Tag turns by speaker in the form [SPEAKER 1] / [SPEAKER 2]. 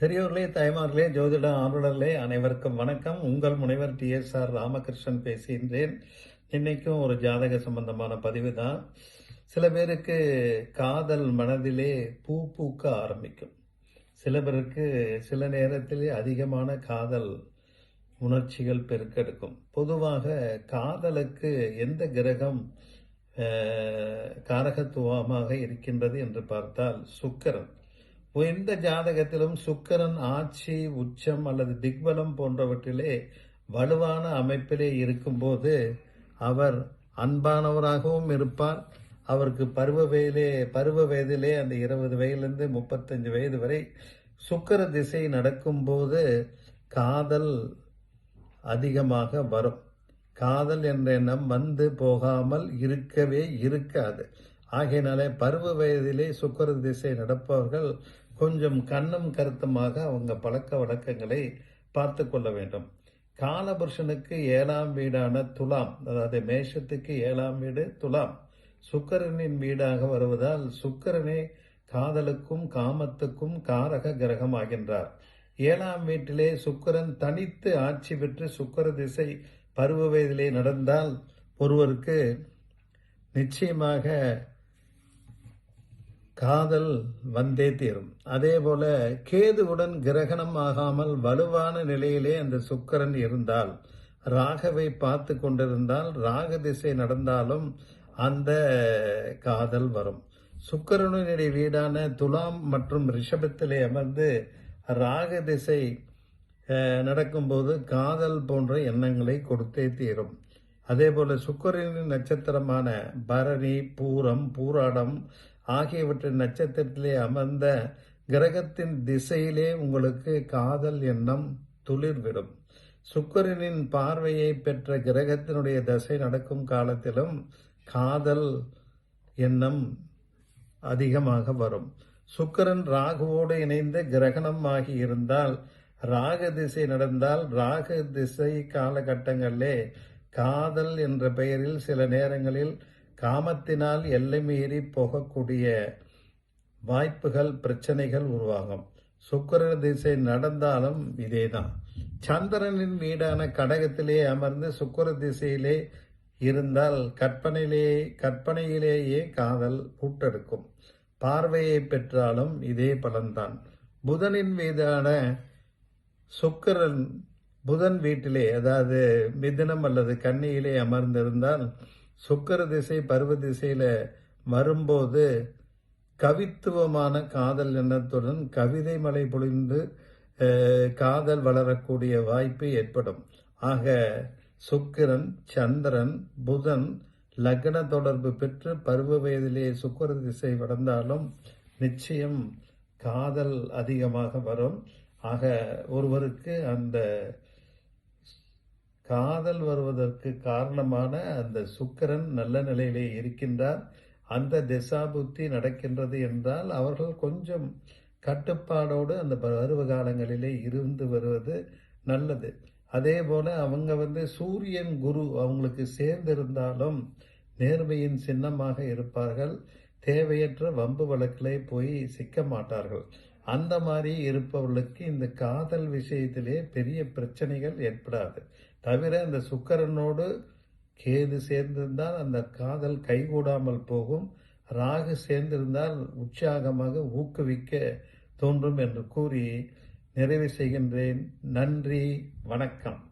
[SPEAKER 1] பெரியோர்களே தாய்மார்களே ஜோதிட ஆர்வலர்களே அனைவருக்கும் வணக்கம். உங்கள் முனைவர் டி. எஸ். ஆர். ராமகிருஷ்ணன் பேசுகின்றேன். இன்னைக்கும் ஒரு ஜாதக சம்பந்தமான பதிவு தான் சில பேருக்கு காதல் மனதிலே பூ பூக்க ஆரம்பிக்கும். சில பேருக்கு சில நேரத்திலே அதிகமான காதல் உணர்ச்சிகள் பெருக்கெடுக்கும். பொதுவாக காதலுக்கு எந்த கிரகம் காரகத்துவமாக இருக்கின்றது என்று பார்த்தால் சுக்கரன். எந்த ஜாதகத்திலும் சுக்கரன் ஆட்சி உச்சம் அல்லது திக்பலம் போன்றவற்றிலே வலுவான அமைப்பிலே இருக்கும்போது அவர் அன்பானவராகவும் இருப்பார். அவருக்கு பருவ வயதிலே பருவ வயதிலே அந்த இருபது வயதிலிருந்து முப்பத்தஞ்சு வயது வரை சுக்கர திசை நடக்கும்போது காதல் அதிகமாக வரும். காதல் என்ற எண்ணம் வந்து போகாமல் இருக்கவே இருக்காது. ஆகையினாலே பருவ வயதிலே சுக்கர திசை நடப்பவர்கள் கொஞ்சம் கண்ணும் கருத்துமாக அவங்க பழக்க வழக்கங்களை பார்த்து கொள்ள வேண்டும். காலபுருஷனுக்கு ஏழாம் வீடான துலாம் அதாவது மேஷத்துக்கு ஏழாம் வீடு துலாம் சுக்கரனின் வீடாக வருவதால் சுக்கரனே காதலுக்கும் காமத்துக்கும் காரக கிரகமாகின்றார். ஏழாம் வீட்டிலே சுக்கிரன் தனித்து ஆட்சி பெற்று சுக்கர திசை பருவ வயதிலே நடந்தால் ஒருவருக்கு நிச்சயமாக காதல் வந்தே தீரும். அதே போல கேதுவுடன் கிரகணம் ஆகாமல் வலுவான நிலையிலே அந்த சுக்கரன் இருந்தால் ராகவை பார்த்து கொண்டிருந்தால் ராக திசை நடந்தாலும் அந்த காதல் வரும். சுக்கரனுடைய வீடான துலாம் மற்றும் ரிஷபத்திலே அமர்ந்து ராக திசை நடக்கும்போது காதல் போன்ற எண்ணங்களை கொடுத்தே தீரும். அதே போல சுக்கரனின் நட்சத்திரமான பரணி பூரம் பூராடம் ஆகியவற்றின் நட்சத்திரத்திலே அமர்ந்த கிரகத்தின் திசையிலே உங்களுக்கு காதல் எண்ணம் துளிர்விடும். சுக்கிரனின் பார்வையை பெற்ற கிரகத்தினுடைய தசை நடக்கும் காலத்திலும் காதல் எண்ணம் அதிகமாக வரும். சுக்கிரன் ராகுவோடு இணைந்த கிரகணம் ஆகி இருந்தால் ராக திசை நடந்தால் ராக திசை காலகட்டங்களிலே காதல் என்ற பெயரில் சில நேரங்களில் காமத்தினால் எல்லை மீறி போகக்கூடிய வாய்ப்புகள் பிரச்சனைகள் உருவாகும். சுக்கர திசை நடந்தாலும் இதேதான். சந்திரனின் வீடான கடகத்திலே அமர்ந்து சுக்கர திசையிலே இருந்தால் கற்பனையிலே கற்பனையிலேயே காதல் பூட்டெடுக்கும். பார்வையை பெற்றாலும் இதே பலன்தான். புதனின் மீதான சுக்கிரன் புதன் வீட்டிலே அதாவது மிதுனம் அல்லது கன்னியிலே அமர்ந்திருந்தால் சுக்கிர திசை பருவ திசையில வரும்போது கவித்துவமான காதல் எண்ணத்துடன் கவிதை மலை பொழிந்து காதல் வளரக்கூடிய வாய்ப்பு ஏற்படும். ஆக சுக்கிரன் சந்திரன் புதன் லக்ன தொடர்பு பெற்று பருவ வயதிலேயே சுக்கிர திசை வளர்ந்தாலும் நிச்சயம் காதல் அதிகமாக வரும். ஆக ஒருவருக்கு அந்த காதல் வருவதற்கு காரணமான அந்த சுக்கிரன் நல்ல நிலையிலே இருக்கின்றார். அந்த திசாபுத்தி நடக்கின்றது என்றால் அவர்கள் கொஞ்சம் கட்டுப்பாடோடு அந்த பருவ காலங்களிலே இருந்து வருவது நல்லது. அதே போல அவங்க வந்து சூரியன் குரு அவங்களுக்கு சேர்ந்திருந்தாலும் நேர்மையின் சின்னமாக இருப்பார்கள். தேவையற்ற வம்பு வழக்கிலே போய் சிக்க மாட்டார்கள். அந்த மாதிரி இருப்பவர்களுக்கு இந்த காதல் விஷயத்திலே பெரிய பிரச்சனைகள் ஏற்படாது. தவிர இந்த சுக்கரனோடு கேது சேர்ந்திருந்தால் அந்த காதல் கைகூடாமல் போகும். ராகு சேர்ந்திருந்தால் உற்சாகமாக ஊக்குவிக்க தோன்றும் என்று கூறி நிறைவு செய்கின்றேன். நன்றி. வணக்கம்.